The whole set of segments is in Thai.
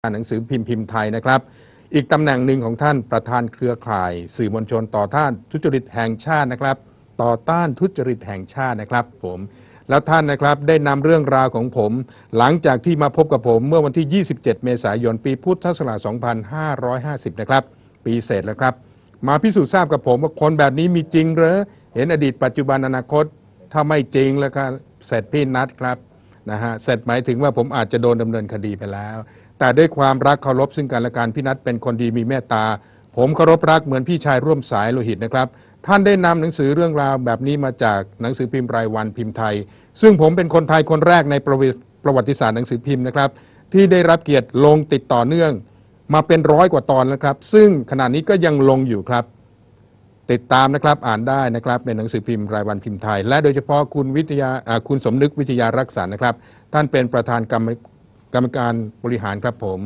หนังสือพิมพ์พิมพ์ไทยนะครับ อีกตำแหน่งหนึ่งของท่านประธานเครือข่าย สื่อมวลชนต่อต้านทุจริตแห่งชาตินะครับ ต่อต้านทุจริตแห่งชาตินะครับ ผม แล้วท่านนะครับได้นำเรื่องราวของผม หลังจากที่มาพบกับผมเมื่อวันที่ 27 เมษายน ปีพุทธศักราช2550 นะครับ ปีเศษแล้วครับ มาพิสูจน์ทราบกับผมว่าคนแบบนี้มีจริงหรือเห็นอดีตปัจจุบันอนาคต ถ้าไม่จริงแล้วก็เสร็จพี่นัดครับนะฮะเสร็จหมายถึงว่าผมอาจจะโดนดำเนินคดีไปแล้ว แต่ด้วยความรักเคารพซึ่งกันและกันพี่นัดเป็นคนดีมีเมตตา ผมเคารพรักเหมือนพี่ชายร่วมสายโลหิตนะครับ ท่านได้นำหนังสือเรื่องราวแบบนี้มาจากหนังสือพิมพ์รายวันพิมพ์ไทย ซึ่งผมเป็นคนไทยคนแรกในประวัติประวัติศาสตร์หนังสือพิมพ์นะครับ ที่ได้รับเกียรติลงติดต่อเนื่อง มาเป็นร้อยกว่าตอนแล้วครับ ซึ่งขณะนี้ก็ยังลงอยู่ครับ ติดตามนะครับอ่านได้นะครับในหนังสือพิมพ์รายวันพิมพ์ไทย และโดยเฉพาะคุณวิทยาอ่าคุณสมนึกวิทยารักษานะครับ ท่านเป็นประธานกรรม กรรมการบริหารครับผม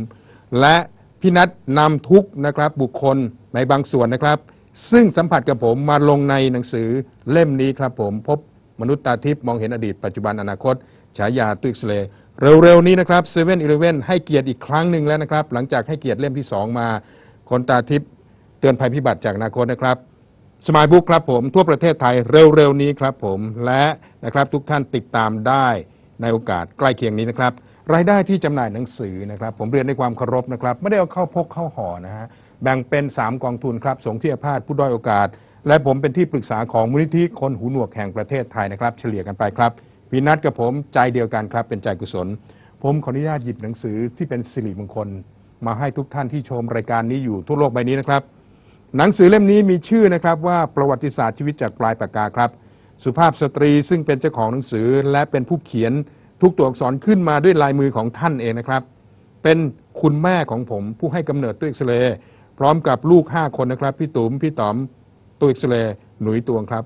และพี่นัทนำทุกนะครับบุคคลในบางส่วนนะครับ ซึ่งสัมผัสกับผมมาลงในหนังสือเล่มนี้ครับผม พบมนุษย์ตาทิพย์มองเห็นอดีตปัจจุบันอนาคต ฉายาตุกสเลเร็วๆนี้นะครับเซเว่นอีเลเว่นให้เกียรติอีกครั้งหนึ่งแล้วนะครับ หลังจากให้เกียรติเล่มที่สองมาคนตาทิพย์เตือนภัยพิบัติจากอนาคตนะครับสมายบุ๊กครับผมทั่วประเทศไทยเร็วๆนี้ครับผมและนะครับทุกท่านติดตามได้ในโอกาสใกล้เคียงนี้นะครับ รายได้ที่จำหน่ายหนังสือนะครับ ผมเรียนในความเคารพนะครับ ไม่ได้เอาเข้าพกเข้าห่อนะฮะแบ่งเป็น 3 กองทุนครับสงฆ์ที่อาพาธผู้ด้อยโอกาส และผมเป็นที่ปรึกษาของมูลนิธิคนหูหนวกแห่งประเทศไทยนะครับ เฉลี่ยกันไปครับพี่นัดกับผมใจเดียวกันครับ เป็นใจกุศล ผมขออนุญาตหยิบหนังสือที่เป็นสิริมงคล มาให้ทุกท่านที่ชมรายการนี้อยู่ทั่วโลกใบนี้นะครับ หนังสือเล่มนี้มีชื่อนะครับว่าประวัติศาสตร์ชีวิตจากปลายปากกาครับ สุภาพสตรีซึ่งเป็นเจ้าของหนังสือและเป็นผู้เขียน ทุกตัวอักษรขึ้นมาด้วยลายมือของท่านเองนะครับ เป็นคุณแม่ของผมผู้ให้กำเนิดตัวเอกเรย์พร้อมกับลูก5คนนะครับ พี่ตุ๋มพี่ต๋อมตัวเอกเรย์หนุยตวงครับ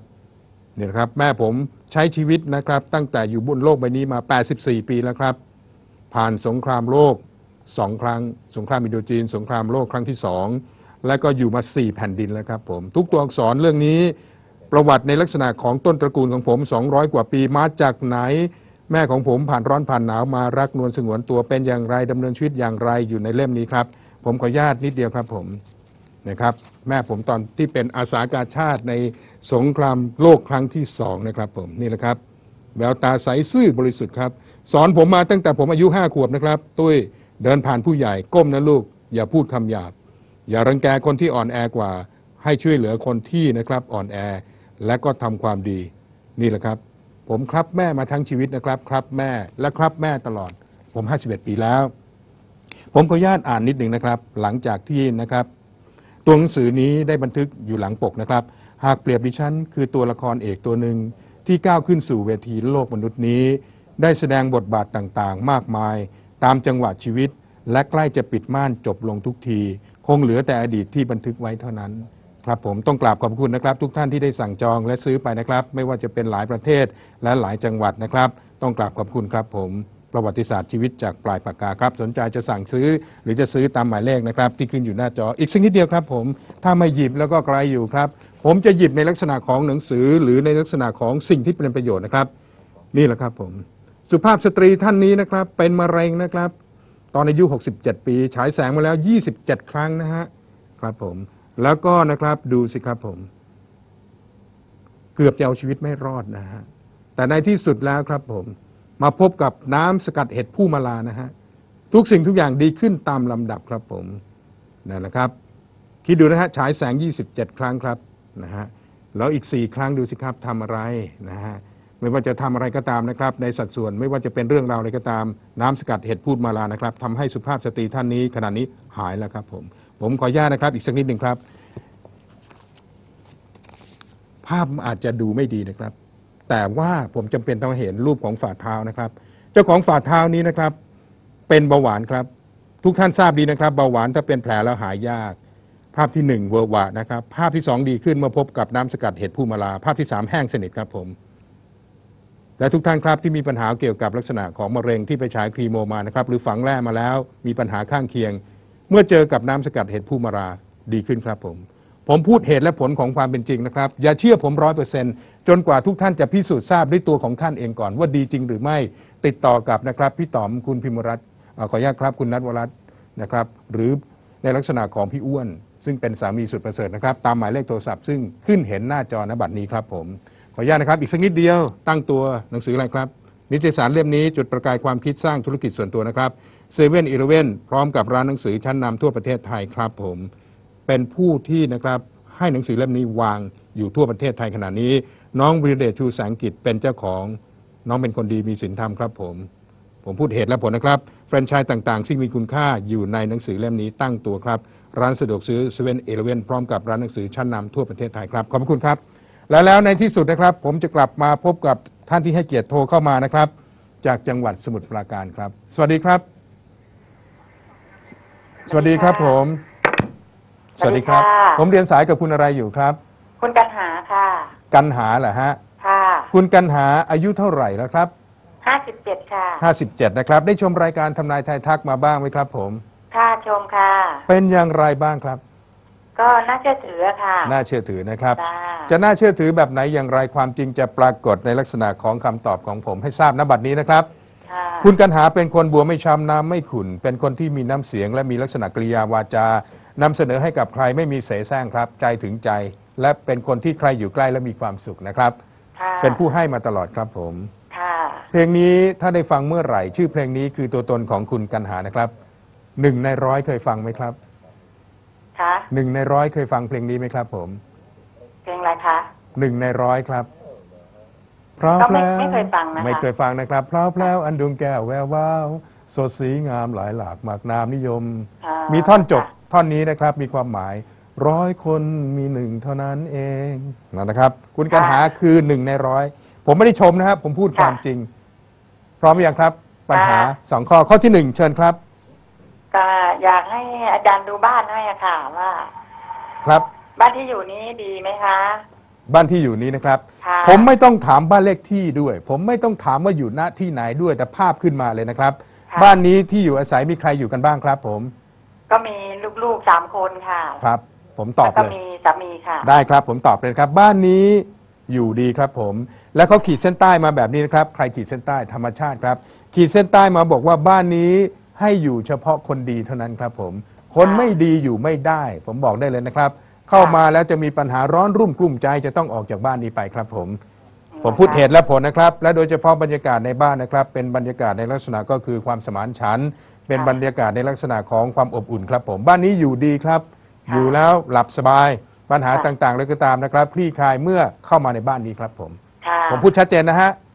เนี่ยครับ แม่ผมใช้ชีวิตนะครับ ตั้งแต่อยู่บนโลกใบนี้มา 84 ปีแล้วครับ ผ่านสงครามโลกสองครั้ง สงครามอินโดจีน สงครามโลกครั้งที่สองและก็อยู่มา4แผ่นดินแล้วครับ ผม ทุกตัวอักษรเรื่องนี้ ประวัติในลักษณะของต้นตระกูลของผม 200 กว่าปีมาจากไหน แม่ของผมผ่านร้อนผ่านหนาวมารักนวลสงวนตัวเป็นอย่างไรดำเนินชีวิตอย่างไรอยู่ในเล่มนี้ครับ ผมขออนุญาตนิดเดียวครับผมนะครับ แม่ผมตอนที่เป็นอาสาการชาติในสงครามโลกครั้งที่สองนะครับ ผมนี่แหละครับแววตาใสซื่อบริสุทธิ์ครับ สอนผมมาตั้งแต่ผมอายุห้าขวบนะครับ ตุ้ยเดินผ่านผู้ใหญ่ก้มนะลูก อย่าพูดคำหยาบ อย่ารังแกคนที่อ่อนแอกว่า ให้ช่วยเหลือคนที่นะครับอ่อนแอ และก็ทำความดี นี่แหละครับ ผมครับแม่มาทั้งชีวิตนะครับครับแม่และครับแม่ตลอด ผม 51 ปีแล้ว ผมขออนุญาตอ่านนิดหนึ่งนะครับ หลังจากที่นะครับ ตัวหนังสือนี้ได้บันทึกอยู่หลังปกนะครับ หากเปรียบดิฉันคือตัวละครเอกตัวหนึ่งที่ก้าวขึ้นสู่เวทีโลกมนุษย์นี้ ได้แสดงบทบาทต่างๆ มากมาย ตามจังหวะชีวิต และใกล้จะปิดม่านจบลงทุกที คงเหลือแต่อดีตที่บันทึกไว้เท่านั้น ครับผมต้องกราบขอบคุณนะครับ ทุกท่านที่ได้สั่งจองและซื้อไปนะครับ ไม่ว่าจะเป็นหลายประเทศและหลายจังหวัดนะครับ ต้องกราบขอบคุณครับผมประวัติศาสตร์ชีวิตจากปลายปากกาครับ สนใจจะสั่งซื้อหรือจะซื้อตามหมายเลขนะครับ ที่ขึ้นอยู่หน้าจออีกสักนิดเดียวครับ ผมถ้าไม่หยิบแล้วก็ไกลอยู่ครับ ผมจะหยิบในลักษณะของหนังสือ หรือในลักษณะของสิ่งที่เป็นประโยชน์นะครับ นี่แหละครับ ผม สุภาพสตรีท่านนี้นะครับ เป็นมะเร็งนะครับ ตอนอายุ 67 ปี ฉายแสงมาแล้ว 27 ครั้งนะฮะครับผม แล้วก็นะครับดูสิครับผม เกือบจะเอาชีวิตไม่รอดนะฮะแต่ในที่สุดแล้วครับผม มาพบกับน้ำสกัดเห็ดผู้มาลานะฮะทุกสิ่งทุกอย่างดีขึ้นตามลำดับครับผมนั่นนะครับ คิดดูนะฮะฉายแสง 27 ครั้งครับนะฮะแล้วอีก 4 ครั้งดูสิครับทำอะไรนะฮะไม่ว่าจะทำอะไรก็ตามนะครับ ในสัดส่วนไม่ว่าจะเป็นเรื่องราวอะไรก็ตาม น้ำสกัดเห็ดพูดมาลานะครับทำให้สุภาพสตรีท่านนี้ขณะนี้หายแล้วครับผม ผมขออนุญาตนะครับ อีกสักนิดหนึ่งครับ ภาพอาจจะดูไม่ดีนะครับ แต่ว่าผมจำเป็นต้องเห็นรูปของฝ่าเท้านะครับ เจ้าของฝ่าเท้านี้นะครับ เป็นเบาหวานครับ ทุกท่านทราบดีนะครับ เบาหวานถ้าเป็นแผลแล้วหายยาก ภาพที่หนึ่งเวอร์วะนะครับ ภาพที่สองดีขึ้นเมื่อพบกับน้ำสกัดเห็ดผู้มาลา ภาพที่สามแห้งสนิทครับผมและทุกท่านครับที่มีปัญหาเกี่ยวกับลักษณะของมะเร็งที่ไปฉายครีโมมานะครับ หรือฝังแร่มาแล้วมีปัญหาข้างเคียง เมื่อเจอกับน้ำสกัดเห็ดผู้มาราดีขึ้นครับผม ผมพูดเหตุและผลของความเป็นจริงนะครับ อย่าเชื่อผมร้อยเปอร์เซ็นจนกว่าทุกท่านจะพิสูจน์ทราบด้วยตัวของท่านเองก่อน ว่าดีจริงหรือไม่ติดต่อกับนะครับพี่ต๋อมคุณพิมรัตน์ขออนุญาตครับคุณนัทวรัตน์นะครับ หรือในลักษณะของพี่อ้วน ซึ่งเป็นสามีสุดประเสริฐนะครับ ตามหมายเลขโทรศัพท์ซึ่งขึ้นเห็นหน้าจอนบัตรนี้ครับผมขออนุญาตนะครับ อีกสักนิดเดียวตั้งตัวหนังสืออะไรครับ นิตยสารเล่มนี้จุดประกายความคิดสร้างธุรกิจส่วนตัวนะครับเซเว่นอีเลเว่นพร้อมกับร้านหนังสือชั้นนำทั่วประเทศไทยครับผม เป็นผู้ที่นะครับให้หนังสือเล่มนี้วางอยู่ทั่วประเทศไทยขณะนี้ น้องวิเดชชูแสงกิจเป็นเจ้าของ น้องเป็นคนดีมีศีลธรรมครับผม ผมพูดเหตุและผลนะครับแฟรนไชส์ต่างๆ ซึ่งมีคุณค่าอยู่ในหนังสือเล่มนี้ตั้งตัวครับ ร้านสะดวกซื้อเซเว่นเอเลเว่นพร้อมกับร้านหนังสือชั้นนำทั่วประเทศไทยครับขอบคุณครับ และแล้วในที่สุดนะครับ ผมจะกลับมาพบกับ ท่านที่ให้เกียรติโทรเข้ามานะครับ จากจังหวัดสมุทรปราการครับ สวัสดีครับ สวัสดีครับผมสวัสดีค่ะ ผมเรียนสายกับคุณอะไรอยู่ครับ คุณกันหาค่ะ กันหาเหรอฮะ ค่ะคุณกันหาอายุเท่าไหร่แล้วครับห้าสิบเจ็ดค่ะ 57นะครับ ได้ชมรายการทำนายไทายทักมาบ้างไหมครับ ผม ค่ะชมค่ะ เป็นอย่างไรบ้างครับ ก็น่าเชื่อถือค่ะ น่าเชื่อถือนะครับ จ้า จะน่าเชื่อถือแบบไหนอย่างไรความจริงจะปรากฏในลักษณะของคำตอบของผมให้ทราบณบัดนี้นะครับ ค่ะคุณกันหาเป็นคนบัวไม่ช้ำน้ำไม่ขุ่นเป็นคนที่มีน้ำเสียง และมีลักษณะกริยาวาจานำเสนอให้กับใครไม่มีเสแสร้งครับ ใจถึงใจ และเป็นคนที่ใครอยู่ใกล้และมีความสุขนะครับ ค่ะเป็นผู้ให้มาตลอดครับผม ค่ะ เพลงนี้ถ้าได้ฟังเมื่อไหร่ ชื่อเพลงนี้คือตัวตนของคุณกันหานะครับหนึ่งในร้อยเคยฟังไหมครับค่ะ หนึ่งในร้อยเคยฟังเพลงนี้ไหมครับ ผมเพลงอะไรคะหนึ่งในร้อยครับเพราะก็ไม่แล้วไม่เคยฟังนะคะ ไม่เคยฟังนะครับเพราะแล้วอันดวงแก้วแวววาวสดสีงามหลายหลากมากนามนิยม อ่ามีท่อนจบค่ะ ท่อนนี้นะครับ มีความหมาย ร้อยคนมีหนึ่งเท่านั้นเองนะครับ คุณกันหาคือหนึ่งในร้อยผมไม่ได้ชมนะครับ ผมพูดความจริง พร้อมหรือยังครับ ปัญหาสองข้อข้อที่หนึ่งเชิญครับก็ อยากให้อาจารย์ดูบ้านให้อะค่ะว่า ครับ บ้านที่อยู่นี้ดีไหมคะ บ้านที่อยู่นี้นะครับ ค่ะ ผมไม่ต้องถามบ้านเลขที่ด้วย ผมไม่ต้องถามว่าอยู่ณที่ไหนด้วยแต่ภาพขึ้นมาเลยนะครับ ค่ะบ้านนี้ที่อยู่อาศัยมีใครอยู่กันบ้างครับ ผมก็มีลูกๆสามคนค่ะครับ ผมตอบแล้วก็เลย มีสามีค่ะได้ครับผมตอบเลยครับ บ้านนี้อยู่ดีครับผม แล้วเขาขีดเส้นใต้มาแบบนี้นะครับ ใครขีดเส้นใต้ธรรมชาติครับ ขีดเส้นใต้มาบอกว่าบ้านนี้ ให้อยู่เฉพาะคนดีเท่านั้นครับผม คนค่ะไม่ดีอยู่ไม่ได้ ผมบอกได้เลยนะครับ เข้ามาแล้วจะมีปัญหาร้อนรุ่มกลุ่มใจจะต้องออกจากบ้านนี้ไปครับผม ผมพูดเหตุและผลนะครับ และโดยเฉพาะบรรยากาศในบ้านนะครับ เป็นบรรยากาศในลักษณะก็คือความสมานฉันท์เป็นบรรยากาศในลักษณะของความอบอุ่นครับ ผมบ้านนี้อยู่ดีครับ อยู่แล้วหลับสบาย ปัญหาต่างๆเลยก็ตามนะครับคลี่คลายเมื่อเข้ามาในบ้านนี้ครับผมค่ะผมพูดชัดเจนนะฮะค่ะ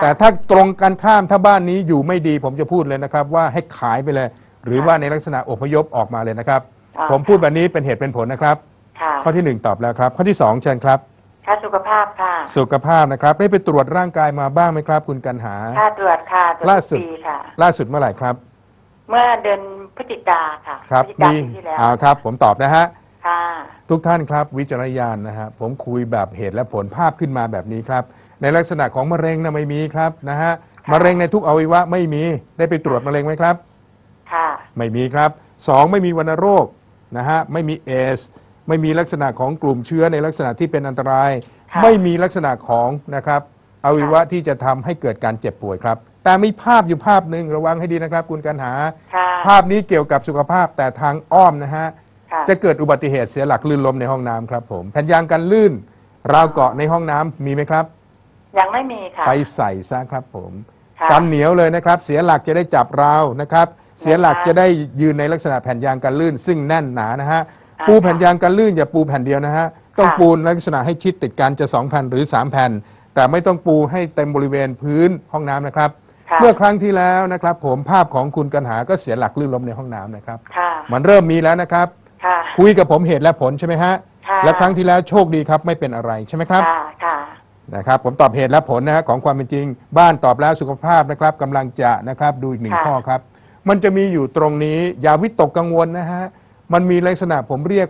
แต่ถ้าตรงกันข้ามถ้าบ้านนี้อยู่ไม่ดีผมจะพูดเลยนะครับ ว่าให้ขายไปเลย หรือว่าในลักษณะอพยพออกมาเลยนะครับอ๋อผมพูดแบบนี้เป็นเหตุเป็นผลนะครับ ค่ะข้อที่หนึ่งตอบแล้วครับ ข้อที่สองเชิญครับ ค่าสุขภาพค่ะสุขภาพนะครับได้ไปตรวจร่างกายมาบ้างไหมครับ คุณกันหา ค่าตรวจค่ะตรวจล่าสุทุดกปีค่ะ ล่าสุดเมื่อไหร่ครับเมื่อเดือนพฤศจิกาค่ะครับพฤศจิกามีปีที่แล้วอ่าครับ ผมตอบนะฮะ ค่ะ ทุกท่านครับวิจารณญาณนะฮะผมคุยแบบเหตุและผลภาพขึ้นมาแบบนี้ครับ ในลักษณะของมะเร็งนะไม่มีครับนะฮะมะเร็งในทุกอวัยวะไม่มีได้ไปตรวจมะเร็งไหมครับ ค่ะ ไม่มีครับสองไม่มีวัณโรคนะฮะไม่มีเอส ไม่มีลักษณะของกลุ่มเชื้อในลักษณะที่เป็นอันตราย ค่ะ ไม่มีลักษณะของนะครับอวัยวะที่จะทำให้เกิดการเจ็บป่วยครับ แต่มีภาพอยู่ภาพหนึ่งระวังให้ดีนะครับ คุณกันหา ค่ะ ภาพนี้เกี่ยวกับสุขภาพแต่ทางอ้อมนะฮะ ค่ะจะเกิดอุบัติเหตุเสียหลักลื่นล้มในห้องน้ำครับผม แผ่นยางกันลื่น ราวเกาะในห้องน้ำมีไหมครับ ยังไม่มีค่ะ ไปใส่ซะครับผมค่ะกันเหนียวเลยนะครับ เสียหลักจะได้จับราวนะครับ เสียหลักนะคะจะได้ยืนในลักษณะแผ่นยางกันลื่น ซึ่งแน่นหนานะฮะอ่าปูแผ่นยางกันลื่นอย่าปูแผ่นเดียวนะฮะต้องค่ะ ปูลักษณะให้ชิดติดกันจะสองแผ่นหรือสามแผ่น แต่ไม่ต้องปูให้เต็มบริเวณพื้นห้องน้ำนะครับ ค่ะเมื่อครั้งที่แล้วนะครับ ผมภาพของคุณกันหาก็เสียหลักลื่นล้มในห้องน้ำนะครับ ค่ะ มันเริ่มมีแล้วนะครับค่ะ คุยกับผมเหตุและผลใช่ไหมฮะค่ะและครั้งที่แล้วโชคดีครับไม่เป็นอะไรใช่ไหมครับ ค่ะค่ะ นะครับผมตอบเหตุและผลนะฮะของความเป็นจริง บ้านตอบแล้วสุขภาพนะครับกำลังจะนะครับดูอีกหนึ่งค่ะ ข้อครับ มันจะมีอยู่ตรงนี้อย่าวิตกกังวลนะฮะมันมีลักษณะผมเรียก